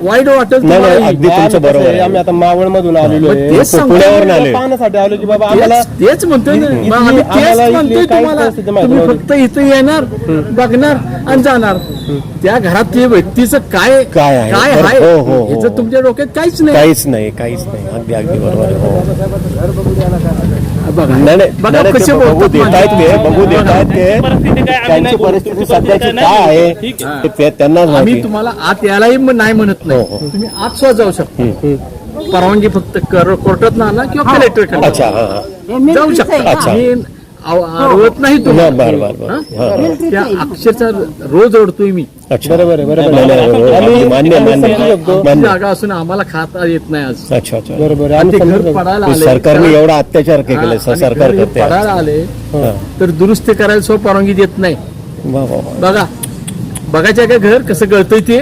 वाईट वाटेल नाही, नाही, तुम्हाला. अगदी तुमचं बरोबर आहे. आम्ही आता मावळ मधून आलेलो मग आहे तेच सांगतोय. पुण्यावरून आले पाहण्यासाठी आलो की बाबा आम्हाला तेच तेच म्हणतोय ना इथली- मग आम्ही आम्हाला तेच इथली म्हणतोय काहीच तुम्हाला परिस्थिती माहिती तुम्ही नव्हती. फक्त इथं येणार बघणार आणि जाणार त्या घरात ते व्यक्तीचं काय काय आहे? काय बरं, आहे हो, हो, हो. याचं तुमच्या डोक्यात काहीच नाही काहीच नाही काहीच नाही अगदी अगदी बरोबर आहे हो बघा नाही नाही बघा नाही, नाही, कसे ते बघू बोलतात देत आहेत ते बघू देत आहेत ते परिस्थिती काय आम्ही त्यांची नाही बोलू. परिस्थिती सध्याची काय आहे बोलू. ठीक आहे. ते- ते त्यांनाच आम्ही माहिती तुम्हाला आत यायलाही म- नाही म्हणत हो, नाही हो. तुम्ही आत सुद्धा जाऊ शकता परवानगी फक्त कर- कोर्टात ना किंवा कलेक्टर अच्छा हा हा जाऊ शकता अच्छा. मी आव- आरवत नाही तुम्हाला बर बर बर हा, हा. त्या अक्षरशः रोज ओढतोय मी. अच्छा. बरोबर आहे, मान्य मान्य. आमची मान्य. जागा असून आम्हाला खाता येत नाही आज. अच्छा अच्छा. बरोबर. आणि ते घर. पडायला आले. सरकारने एवढा अत्याचार केले हा, आणि सरकार घर हे करते पडायला आले हा. तर दुरुस्ती करायला सो परवानगी देत नाही. वा, वा, वा. बघा बघायचं आहे का घर? कसं गळतंय ते?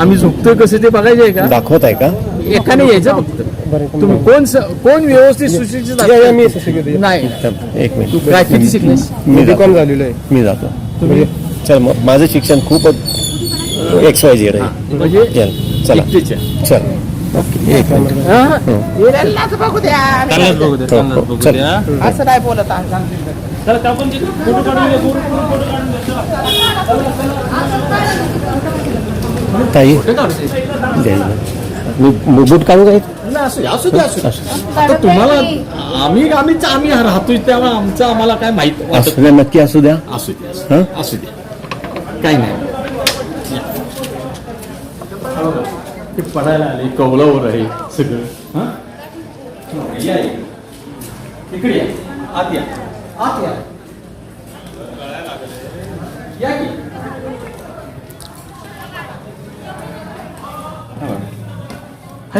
आम्ही झोपतोय कसं ते बघायचं आहे का? दाखवत आहे का? एकाने यायचं फक्त. तुम्ही कोण स- कोण व्यवस्थित सुशिक्षित या, या, मी असतं? सुशिक्षित आहे. नाही. एक तू मिनिट किती शिकलेस? मी मी जातो. कॉम झालेलो आहे. मी जातो. चल मग माझं शिक्षण खूपच एक्स वाय झेड आहे. म्हणजे? चल चला. एकटेच. आहे. चल. ओके. एक मिनिट. हा? त्यांनाच बघू द्या. त्यांनाच बघू द्या, हो, हो, बघू चल. द्या. असं नाही बोलत का. ताई. मी मी बूट काढू काय नाही, असू दे, असू दे, असू दे. आता तुम्हाला आम्ही आम्हीच आम्ही राहतोय त्यामुळे आमचं आम्हाला काय माहीत वाटत असू द्या नक्की असू द्या. असू दे असू हं? असू दे. काही नाही. ते पडायला आले कौलावर आहे सगळं. हं? या, या. इकडे या. आत या. आत या. या की?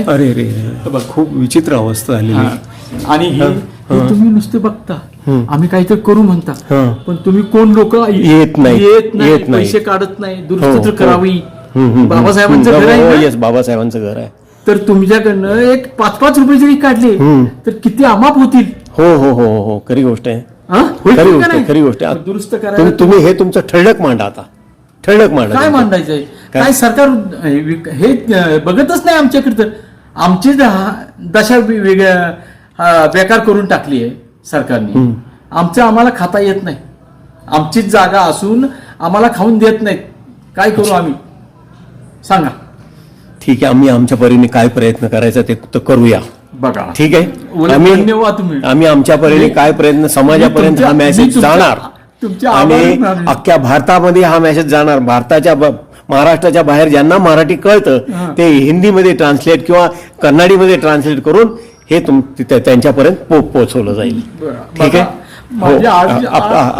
अरे रे बघ खूप विचित्र अवस्था झालेली हा. आणि हे हे तुम्ही नुसते बघता आम्ही काहीतरी करू म्हणता हं. पण तुम्ही कोण लोक येत नाही. येत नाही येत नाही. पैसे काढत नाही हो, दुरुस्त तर हो. करावी हम्म, हम्म. बाबासाहेबांचं हो, घर आहे हो, ना? येस बाबासाहेबांचं घर आहे तर तुमच्याकडनं एक पाच पाच रुपये जरी काढले. तर किती अमाप होतील हो हो हो हो हो खरी गोष्ट आहे हा? होईल खरी का गोष्ट आहे नाही? खरी गोष्ट आहे मग दुरुस्त करायला तुम्ही- तुम्ही हे तुमचं ठळक मांडा आता ठळक काय तुमचं. मांडायचंय काय? काय सरकार हे विक- हे बघतच नाही आमच्याकडे तर. आमची द- दशा वे- वेगळ्या अं, बेकार करून टाकली आहे सरकारने आमचं आम्हाला खाता येत नाही. आमचीच जागा असून आम्हाला खाऊन देत नाहीत. काय करू आम्ही? सांगा. ठीक आहे आम्ही आमच्या परीने काय प्रयत्न करायचा ते तर करूया. बघा. ठीक आहे? आम्ही धन्यवाद तुम्ही. आम्ही आमच्या परीने काय प्रयत्न समाजापर्यंत हा मी मेसेज तुमच्या- जाणार? आणि. अख्ख्या भारतामध्ये हा मेसेज जाणार. भारताच्या महाराष्ट्राच्या बाहेर ज्यांना मराठी कळतं. ते हिंदीमध्ये ट्रान्सलेट किंवा कन्नडीमध्ये ट्रान्सलेट करून हे तुम त्यांच्यापर्यंत पो पोहोचवलं जाईल. ठीक आहे? हो.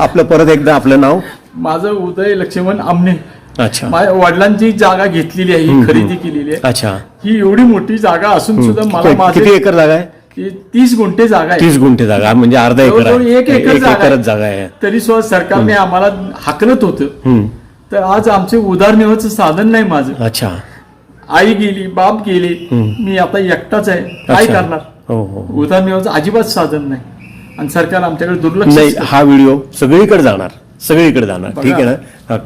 आपलं परत एकदा आपलं नाव? माझं उदय लक्ष्मण आमने अच्छा. माझ्या वडिलांची जागा घेतलेली आहे ही खरेदी केलेली आहे. अच्छा. ही एवढी मोठी जागा असून सुद्धा मला किती एकर जागा आहे? तीस गुंठे जागा आहे. तीस गुंठे जागा म्हणजे अर्धा एकर आहे. एक एकर एक जागा एकरच आहे. जागा आहे. तरी सुद्धा सरकारने आम्हाला हाकलत होतं. हम्म. तर आज आमचे उदारनिर्वाहाचं साधन नाही माझं. अच्छा. आई गेली बाप गेली मी आता एकटाच आहे. काय अच्छा. करणार? हो हो. उदारनिर्वाहाचं अजिबात साधन नाही. आणि सरकार आमच्याकडे दुर्लक्ष नाही हा व्हिडिओ सगळीकडे जाणार. सगळीकडे जाणार. ठीक आहे ना? हा,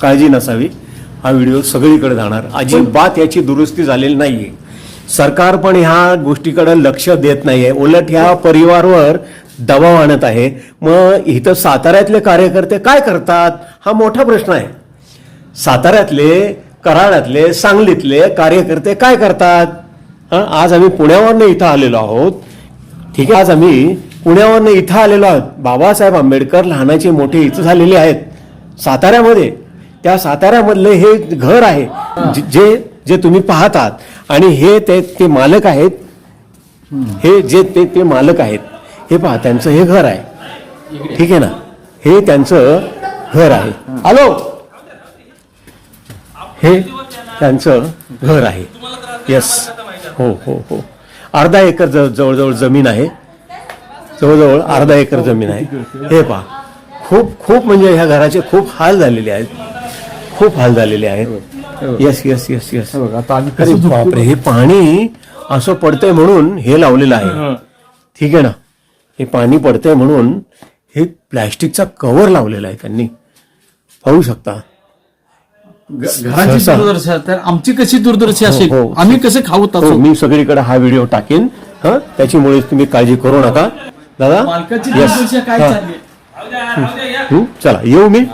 काळजी नसावी. हा व्हिडिओ सगळीकडे जाणार. अजिबात याची दुरुस्ती झालेली नाहीये. सरकार पण ह्या गोष्टीकडे लक्ष देत नाहीये. उलट ह्या परिवारवर दबाव आणत आहे. मग इथं साताऱ्यातले कार्यकर्ते काय करतात? हा मोठा प्रश्न आहे. साताऱ्यातले कराडातले सांगलीतले कार्यकर्ते काय करतात? हां आज आम्ही पुण्यावरनं इथं आलेलो आहोत. ठीक आहे आज आम्ही पुण्यावरनं इथं आलेलो आहोत. बाबासाहेब आंबेडकर लहानाचे मोठे इथं झालेले आहेत. साताऱ्यामध्ये. त्या साताऱ्यामधले हे घर आहे. जे- जे जे तुम्ही पाहतात. आणि हे ते ते मालक आहेत. हे जे ते ते मालक आहेत. हे पहा त्यांचं हे घर आहे. ठीक आहे ना? हे त्यांचं घर आहे. हॅलो? हे त्यांचं घर आहे. येस हो हो हो. अर्धा एकर ज- जवळजवळ जमीन आहे. जवळजवळ अर्धा एकर जमीन आहे. हे पहा. खूप खूप म्हणजे ह्या घराचे खूप हाल झालेले आहेत. खूप हाल झालेले आहेत. येस येस येस येस आता आम्ही अरे बापरे हे पाणी असं पडतंय म्हणून हे लावलेलं आहे. ठीक आहे ना? हे पाणी पडतंय म्हणून हे प्लॅस्टिकचा कव्हर लावलेला आहे त्यांनी. पाहू शकता? घराची सहसा. दुर्दशा तर आमची कशी दुर्दशा असेल? हो, हो. आम्ही कसं खाऊ हो मी सगळीकडे हा व्हिडिओ टाकेन. हा? त्याच्यामुळे तुम्ही काळजी करू नका. दादा? मालकाची Yes. दुर्दशा काय हा. चालली. हं, चला येऊ मी.